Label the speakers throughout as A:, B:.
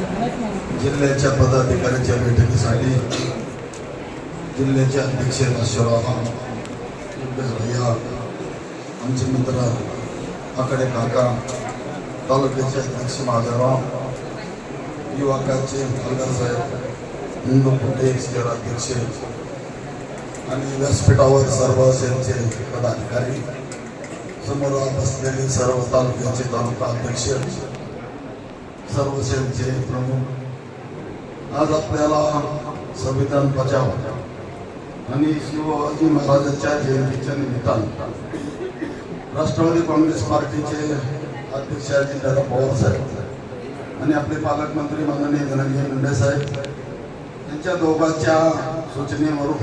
A: जिल्ह्याच्या पदाधिकाऱ्यांच्या बैठकीसाठी जिल्ह्याचे अध्यक्ष नश्वराव भैया आमचे मित्र आकडे काका तालुक्याचे अध्यक्ष महादेवराव युवाकाचे हलदार साहेब हिंदू फुटे शहराध्यक्ष आणि व्यासपीठावर सर्व सेलचे पदाधिकारी समोर बसलेले सर्व तालुक्याचे तालुका अध्यक्ष सर्व सेलचे प्रमुख. आज आपल्याला संविधान बचाव आणि शिवाजी महाराजांच्या जयंतीच्या निमित्तानं राष्ट्रवादी काँग्रेस पार्टीचे अध्यक्ष अजितदादा पवार साहेब आणि आपले पालकमंत्री माननीय धनंजय मुंडे साहेब यांच्या दोघांच्या सूचनेवरून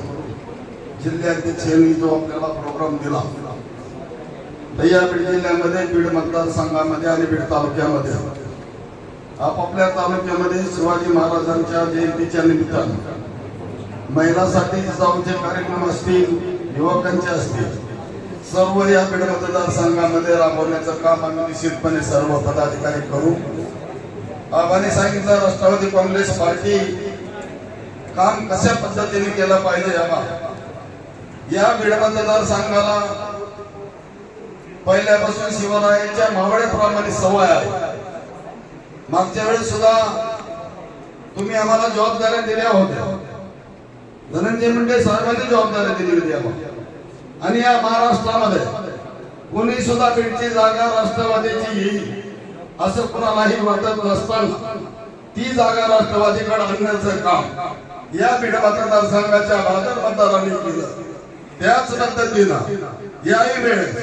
A: जिल्ह्याध्यक्षांनी जो आपल्याला प्रोग्राम दिला दह्या बीड जिल्ह्यामध्ये बीड मतदारसंघामध्ये आणि बीड तालुक्यामध्ये. आपापल्या तालुक्यामध्ये शिवाजी महाराजांच्या जयंतीच्या निमित्तानं महिलांसाठी जाऊचे कार्यक्रम असतील युवकांचे असतील सर्व या बीड मतदारसंघामध्ये राबवण्याचं काम आम्ही निश्चितपणे सर्व पदाधिकारी करू. आबाने सांगितलं राष्ट्रवादी काँग्रेस पार्टी काम कशा पद्धतीने केलं पाहिजे याबा या बीड मतदारसंघाला पहिल्यापासून शिवरायांच्या मावळ्याप्रमाणे सवय आहे. मागच्या वेळेस सुद्धा तुम्ही आम्हाला जबाबदाऱ्या दिल्या होत्या. धनंजय मुंडे साहेबांनी जबाबदाऱ्या दिली होती आम्हाला. आणि या महाराष्ट्रामध्ये कोणी सुद्धा बीडची जागा राष्ट्रवादीची येईल असं कुणालाही वाटत नसताना ती जागा राष्ट्रवादीकडे आणण्याचं काम या बीड मतदारसंघाच्या भाजप मतदारांनी केलं. त्याच पद्धतीनं याही वेळेस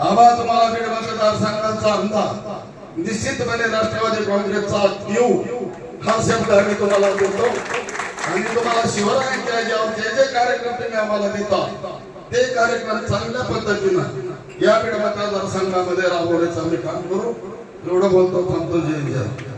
A: आबा तुम्हाला बीड मतदारसंघाचा अंदाज निश्चितपणे राष्ट्रवादी काँग्रेसचा देऊ हा शब्द आम्ही तुम्हाला देतो. आणि तुम्हाला शिवरायांच्या याच्यावर जे जे कार्यक्रम तुम्ही आम्हाला देता ते कार्यक्रम चांगल्या पद्धतीनं या बीड मतदारसंघामध्ये राबवण्याचं आम्ही काम करू. एवढं बोलतो थांबतो जय जय